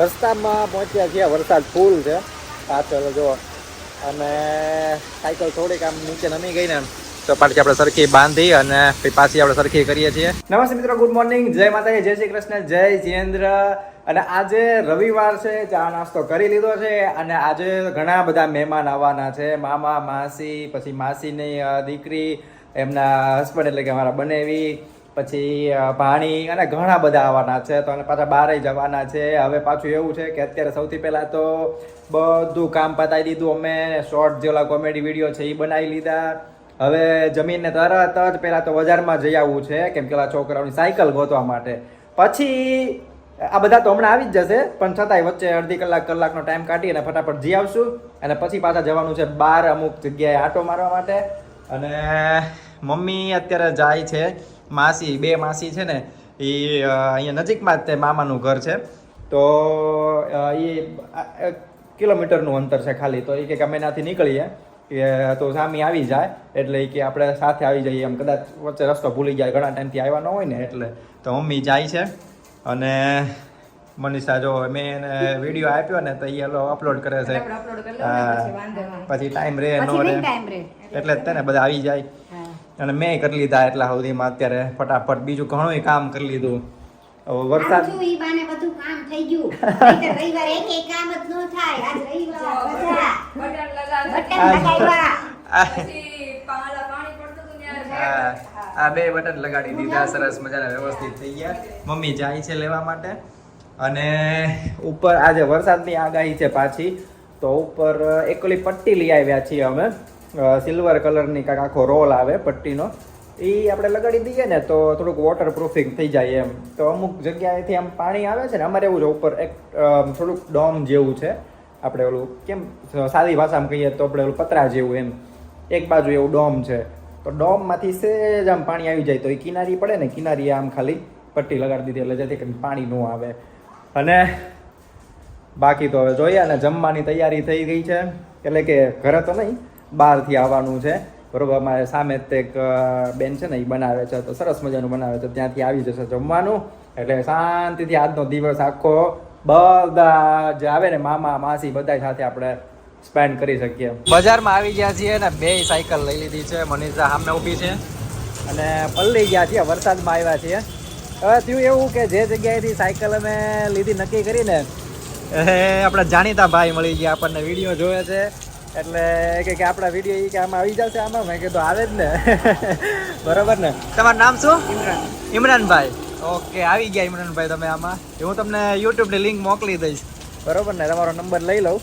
રસ્તામાં પહોંચ્યા છીએ. વરસાદ ફૂલ છે. પાછળ જો અને સાયકલ થોડીક આમ નીચે નમી ગઈ ને પાછી આપણે સરખી બાંધી અને પાછી આપણે સરખી કરીએ છીએ. નમસ્તે મિત્રો ગુડ મોર્નિંગ જય માતાજી, જય શ્રી કૃષ્ણ, જય જયેન્દ્ર. અને આજે રવિવાર છે, ચા નાસ્તો કરી લીધો છે અને આજે ઘણા બધા મહેમાન આવવાના છે. મામા, માસી, પછી માસીની દીકરી, એમના હસબન્ડ એટલે કે મારા બનેવી પછી ભાણી અને ઘણા બધા આવવાના છે. તો અને પાછા બહારે જવાના છે. હવે પાછું એવું છે કે અત્યારે સૌથી પહેલાં તો બધું કામ પતાવી દીધું. અમે શોર્ટ જેવા કોમેડી વીડિયો છે એ બનાવી લીધા. હવે જમીનને તરત જ પહેલાં તો બજારમાં જઈ આવવું છે, કેમ કે છોકરાઓની સાયકલ ગોતવા માટે. પછી, આ બધા તો હમણાં આવી જ જશે, પણ છતાંય વચ્ચે અડધી કલાક, કલાકનો ટાઈમ કાઢી અને ફટાફટ જઈ આવશું. અને પછી પાછા જવાનું છે બહાર અમુક જગ્યાએ આટો મારવા માટે. અને મમ્મી અત્યારે જાય છે. માસી બે માસી છે ને એ અહીંયા નજીકમાં જ તે મામાનું ઘર છે તો એ કિલોમીટરનું અંતર છે ખાલી તો એ કે અમે એનાથી નીકળીએ કે તો સામી આવી જાય એટલે કે આપણે સાથે આવી જઈએ એમ કદાચ વચ્ચે રસ્તો ભૂલી જાય ઘણા ટાઈમથી આવ્યા ન હોય ને એટલે તો મમ્મી જાય છે અને મનીષા જો મેં એને વીડિયો આપ્યો ને તો એ અપલોડ કરે છે. પછી ટાઈમ રહે ન રહે. એટલે જ તેને બધા આવી જાય. અને મેં કરી લીધા એટલા સુધીમાં અત્યારે ફટાફટ બીજું ઘણું કામ કરી લીધું. વરસાદ ઈ બાને બધું કામ થઈ ગયું. રવિવાર એક એક કામ જ ન થાય. આજ રવિવાર બધા. બટન લગાવ્યા. આ પછી પાલા પાણી પડતું ત્યારે આ આ બે બટન લગાડી દીધા. સરસ મજાના વ્યવસ્થિત થઈ ગયા. મમ્મી જાય છે લેવા માટે. અને ઉપર આજે વરસાદની આગાહી છે પાછી. તો ઉપર એકલી પટ્ટી લઈ આવ્યા છીએ અમે. સિલ્વર કલરની કાંઈક આખો રોલ આવે પટ્ટીનો એ આપણે લગાડી દઈએ ને તો થોડુંક વોટર પ્રૂફિંગ થઈ જાય એમ. તો અમુક જગ્યાએથી આમ પાણી આવે છે ને, અમારે એવું છે ઉપર એક થોડુંક ડોમ જેવું છે. આપણે ઓલું કેમ સાદી ભાષામાં કહીએ તો આપણે ઓલું પતરા જેવું એમ. એક બાજુ એવું ડોમ છે. તો ડોમમાંથી સેજ આમ પાણી આવી જાય, તો એ કિનારી પડે ને, કિનારી આમ ખાલી પટ્ટી લગાડી દીધી એટલે જેથી કરીને પાણી ન આવે. અને બાકી તો હવે જોઈએ અને જમવાની તૈયારી થઈ ગઈ છે. એટલે કે ઘરે તો નહીં બહારથી આવવાનું છે. બરોબર અમારે સામે તે એક બેન છે ને એ બનાવે છે. તો સરસ મજાનું બનાવે છે. ત્યાંથી આવી જશે જમવાનું. એટલે શાંતિથી આજનો દિવસ આખો બધા જે આવે ને મામા માસી બધા સાથે આપણે સ્પેન્ડ કરી શકીએ. બજારમાં આવી ગયા છીએ ને બે સાયકલ લઈ લીધી છે. મનીષા સામે ઊભી છે. અને પલ્લી ગયા છીએ વરસાદમાં આવ્યા છીએ. હવે થયું એવું કે જે જગ્યાએથી સાયકલ અમે લીધી નક્કી કરીને એ આપણા જાણીતા ભાઈ મળી ગયા આપણને વીડિયો જોવે છે. એટલે કે કે આપણા વીડિયો એ કે આમાં આવી જશે આમાં? મેં કીધું આવે જ ને. બરોબર ને? તમારું નામ શું? ઇમરાન. ઇમરાનભાઈ. ઓકે આવી ગયા ઇમરાનભાઈ તમે આમાં. હું તમને યુટ્યુબની લિંક મોકલી દઈશ. બરાબર ને? તમારો નંબર લઈ લઉં.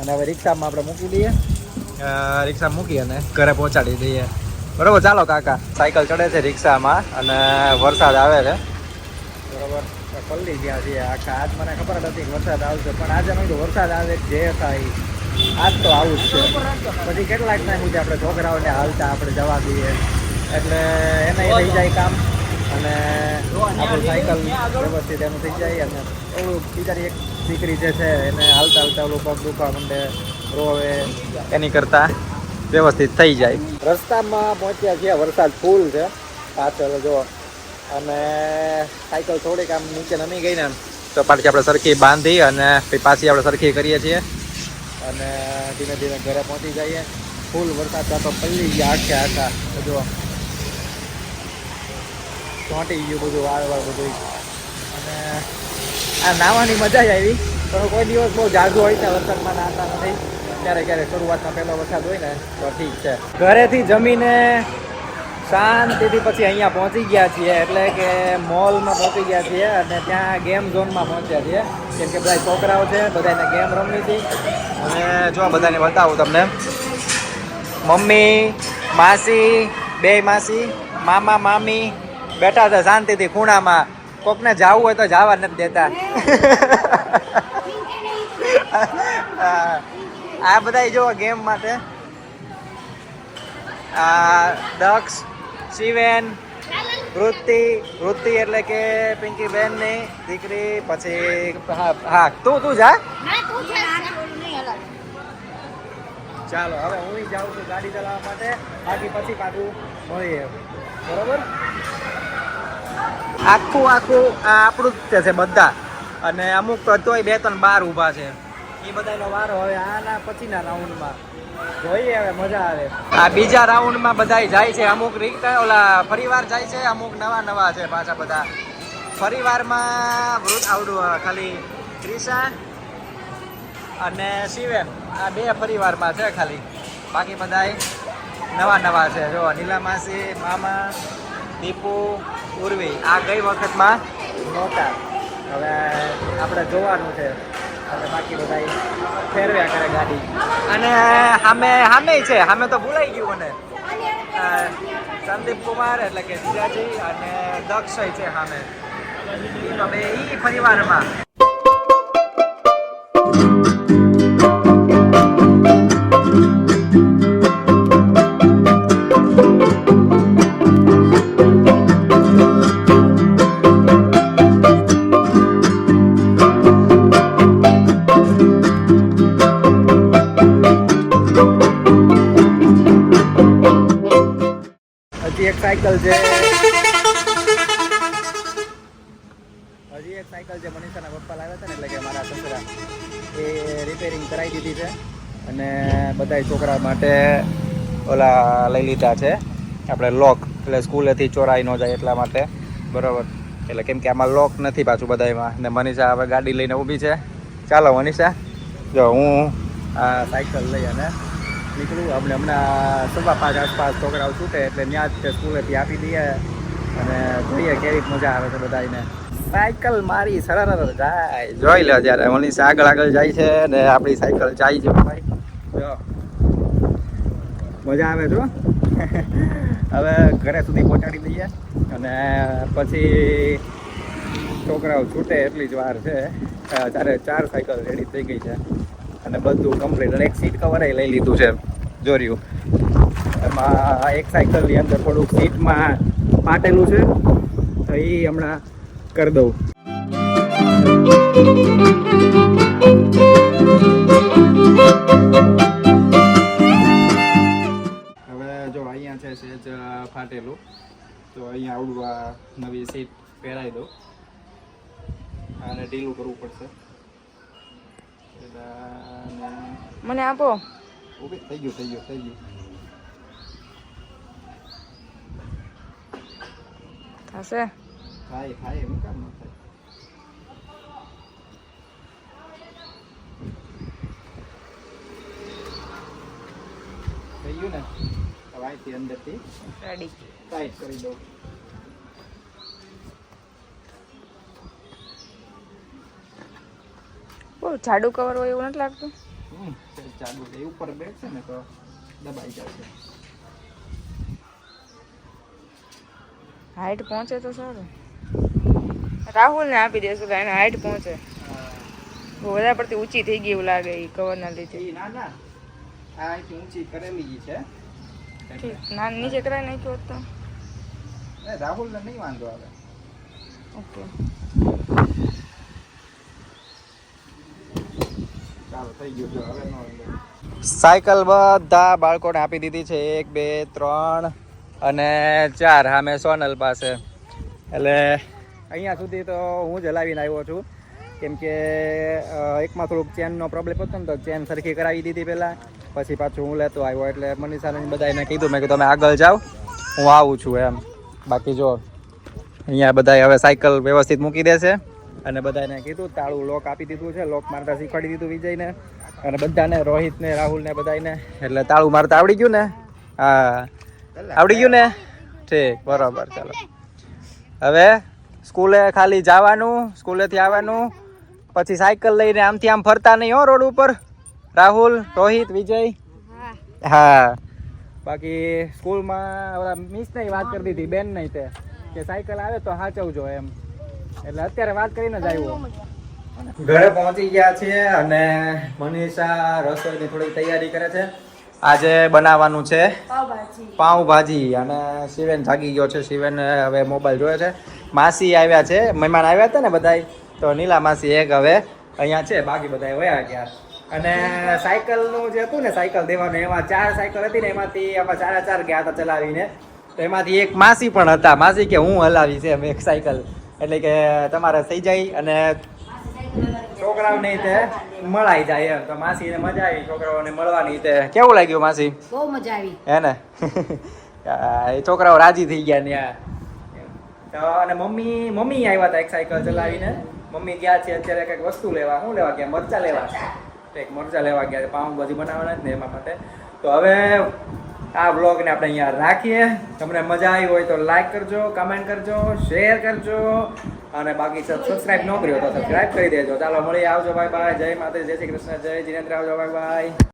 અને હવે રિક્ષામાં આપણે મૂકી દઈએ. રિક્ષા મૂકી અને ઘરે પહોંચાડી દઈએ. બરોબર ચાલો કાકા. સાયકલ ચડે છે રિક્ષામાં અને વરસાદ આવે છે. બરોબર. પલ્લી ગયા છીએ. આખા આજ મને ખબર જ હતી કે વરસાદ આવશે પણ આજે મેં વરસાદ આવે જે થાય. આજ તો આવું જ છે. પછી કેટલાક ના સુધી આપણે છોકરાઓને હાલતા આપણે જવા દઈએ. એટલે એને થઈ જાય કામ. અને આપણું સાયકલ વ્યવસ્થિત એનું થઈ જાય. અને એવું બીજાની એક દીકરી જે છે એને હાલતા હાલતા ઓલું પગ દુખવા માંડે રોવે. એની કરતા વ્યવસ્થિત થઈ જાય. રસ્તામાં પહોંચ્યા છીએ. વરસાદ ફૂલ છે. પાછળ જો અને સાયકલ થોડીક આમ નીચે નમી ગઈ ને તો પાછી આપણે સરખી બાંધી અને પછી પાછી આપણે સરખી કરીએ છીએ. અને ધીમે ધીમે ઘરે પહોંચી જઈએ. ફૂલ વરસાદ તો પલ્લી ગયા આખે આખા બધું ચોંટી ગયું બધું, વાળ વાળ બધું અને આ નાવાની મજા જ આવી. પણ કોઈ દિવસ બહુ જાજુ હોય ત્યાં વરસાદમાં નાતા નથી. ક્યારેક ક્યારેક શરૂઆતમાં પહેલો વરસાદ હોય ને, તો ઠીક છે. ઘરેથી જમીને શાંતિથી પછી અહીંયા પહોંચી ગયા છીએ, એટલે કે મોલમાં પહોંચી ગયા છીએ અને ત્યાં ગેમ ઝોનમાં પહોંચ્યા છીએ. કેમ કે બધા છોકરાઓ છે, બધાને ગેમ રમવી હતી. અને જો બધાને બતાવું તમને. મમ્મી, માસી, બે માસી, મામા, મામી બેઠા હતા શાંતિથી ખૂણામાં. કોકને જાવું હોય તો જવા નથી દેતા. આ- બધા જો ગેમ માટે. આ દક્ષ શિવેન વૃત્તિ વૃત્તિ એટલે કે પિંકી બેનની દીકરી પછી હા હા તું તું જા. ના તું છે નહીં હલાવ ચાલો હવે હું જાઉં છું ગાડી ચલાવવા માટે. બાકી પછી પાછું મળીએ. બરોબર? આખું આખું આ આપણું જ તે છે બધા. અને અમુક તો તોય બે ત્રણ બાર ઊભા છે. એ બધાનો વારો હવે આના પછીના રાઉન્ડમાં જોઈએ હવે, મજા આવે. આ બીજા રાઉન્ડમાં બધા જાય છે. અમુક રીત ઓલા ફરીવાર જાય છે, અમુક નવા નવા છે પાછા બધા. ફરીવારમાં વૃદ્ધ આવડું ખાલી ત્રિષા અને શિવેન. આ બે પરિવારમાં છે ખાલી. બાકી બધાય નવા નવા છે. જો, નીલા માસી, મામા, દીપુ, ઉર્વી. આ ગઈ વખતમાં નહોતા. હવે આપણે જોવાનું છે. અને બાકી બધા ફેરવ્યા કરે ગાડી. અને સામે સામે છે સામે તો ભૂલાઈ ગયું મને. સંદીપ કુમાર એટલે કે જીજાજી અને દક્ષય છે સામે તો બે ઈ પરિવારમાં. સાયકલ છે. હજી એક સાયકલ છે, મનીષાના પપ્પા લાવ્યા છે ને, એટલે કે મારા સસરા એ રિપેરિંગ કરાવી દીધી છે. અને બધાય છોકરા માટે ઓલા લઈ લીધા છે. આપણે લોક એટલે સ્કૂલેથી ચોરાઈ ન જાય એટલા માટે. બરાબર. એટલે કેમ કે આમાં લોક નથી પાછું બધાયમાં. ને મનીષા હવે ગાડી લઈને ઊભી છે. ચાલો મનીષા, જો હું આ સાયકલ લઈ અને નીકળું. અમને હમણાં સવા પાંચ આસપાસ છોકરાઓ છૂટે એટલે ત્યાં જ તે સ્કૂલેથી આપી દઈએ અને જોઈએ કેવી મજા આવે છે બધાને સાયકલ મારી સરળ જાય. જોઈ લો જ્યારે મનીષા આગળ આગળ જાય છે ને આપણી સાયકલ જાય છે ભાઈ. જો. મજા આવે જો હવે ઘરે સુધી પહોંચાડી દઈએ અને પછી છોકરાઓ છૂટે એટલી જ વાર છે. ત્યારે ચાર સાયકલ રેડી થઈ ગઈ છે. અને બધું કમ્પ્લીટ અને એક સીટ કવર લઈ લીધું છે. જોર્યું એમાં એક સાયકલની અંદર થોડુંક સીટમાં પાટેલું છે. તો એ હમણાં કરી દઉં. હવે જો અહીંયા છે સેજ ફાટેલું. તો અહીંયા આવડું આ નવી સીટ પહેરાવી દઉં. આને ઢીલું કરવું પડશે. મને આપો. ઊભી થઈ ગયું થઈ ગયું થઈ ગયું થશે થાય થાય એમ કામ ન થાય થઈ ગયું ને હવે અહીંથી અંદરથી રેડી ટાઈટ કરી દઉં બહુ જાડું કવર હોય એવું નથી લાગતું ચાલુ છે એ ઉપર બેઠશે ને તો દબાઈ જશે. હાઈટ પહોંચે તો સારું. રાહુલને આપી દેશું કે એને હાઈટ પહોંચે. વધારે પડતી ઊંચી થઈ ગઈ એવું લાગે એ કવરના લીધે. ના ના. આ ઊંચી કરેલી છે. ના નીચે કરાવી નાખ્યો કહો તો. રાહુલને નહીં વાંધો આવે. ઓકે ચાલો થઈ ગયું જો હવે નો સાયકલ બધા બાળકોને આપી દીધી છે. એક, બે, ત્રણ અને ચાર. સામે સોનલ પાસે. એટલે અહીંયા સુધી તો હું જ હલાવીને આવ્યો છું. કેમ કે એકમાં થોડુંક ચેનનો પ્રોબ્લેમ હતો ને, તો ચેન સરખી કરાવી દીધી પહેલાં. પછી પાછું હું લેતો આવ્યો. એટલે મનીષાને બધાને કીધું, મેં કે તમે આગળ જાઓ. હું આવું છું. એમ. બાકી જો, અહીંયા બધા હવે સાયકલ વ્યવસ્થિત મૂકી દેશે અને બધાને કીધું, તાળું લોક આપી દીધું છે લોક મારતા શીખવાડી દીધું વિજયને. અને બધાને, રોહિતને, રાહુલને બધાને એટલે તાળું મારતા આવડી ગયું ને? હા. આવડી ગયું ને? ઠીક, બરાબર, ચાલો. હવે સ્કૂલે ખાલી જવાનું, સ્કૂલેથી આવવાનું. પછી સાયકલ લઈને આમથી આમ ફરતા નહીં હો રોડ ઉપર. રાહુલ, રોહિત, વિજય. હા. બાકી સ્કૂલમાં મિસ નહીં વાત કરી દીધી, બેન નહીં તે, કે સાયકલ આવે તો સાચવજો એમ. એટલે અત્યારે વાત કરીને જ આવ્યો. ઘરે પહોંચી ગયા છીએ અને મનીષા રસોઈની થોડી તૈયારી કરે છે. આજે બનાવવાનું છે પાઉંભાજી. અને શિવેન જાગી ગયો છે. શિવેન હવે મોબાઈલ જોયો છે. માસી આવ્યા છે. મહેમાન આવ્યા હતા ને બધાય? તો નીલા માસી એક હવે અહીંયા છે. બાકી બધા વયા ગયા. અને સાયકલનું જે હતું ને સાયકલ દેવાનું એમાં ચાર સાયકલ હતી ને એમાંથી આમાં ચારે ચાર ગયા હતા ચલાવીને. તો એમાંથી એક માસી પણ હતા. માસી કે હું હલાવી છે એમ એક સાયકલ. એટલે કે તમારે થઈ જાય અને છોકરાઓને તે મળાઈ જાય એમ. તો માસીને મજા આવી છોકરાઓને મળવાની તે. કેવું લાગ્યું માસી? બહુ મજા આવી. હે ને? એ છોકરાઓ રાજી થઈ ગયા ત્યાં તો અને મમ્મી મમ્મી આવ્યા હતા એક સાયકલ ચલાવીને. મમ્મી ગયા છે અત્યારે કંઈક વસ્તુ લેવા. શું લેવા ગયા? મરચા લેવા. કંઈક મરચા લેવા ગયા પાઉં ભાજી બનાવવાના જ ને એમાં માટે. તો હવે આ બ્લોગને આપણે અહીંયા રાખીએ. તમને મજા આવી હોય તો લાઈક કરજો કમેન્ટ કરજો શેર કરજો. અને બાકી સબસ્ક્રાઈબ ન કર્યો તો સબસ્ક્રાઈબ કરી દેજો. ચાલો મળી આવજો બાય બાય જય માતા જય શ્રી કૃષ્ણ, જય જીનેન્દ્ર, આવજો બાય બાય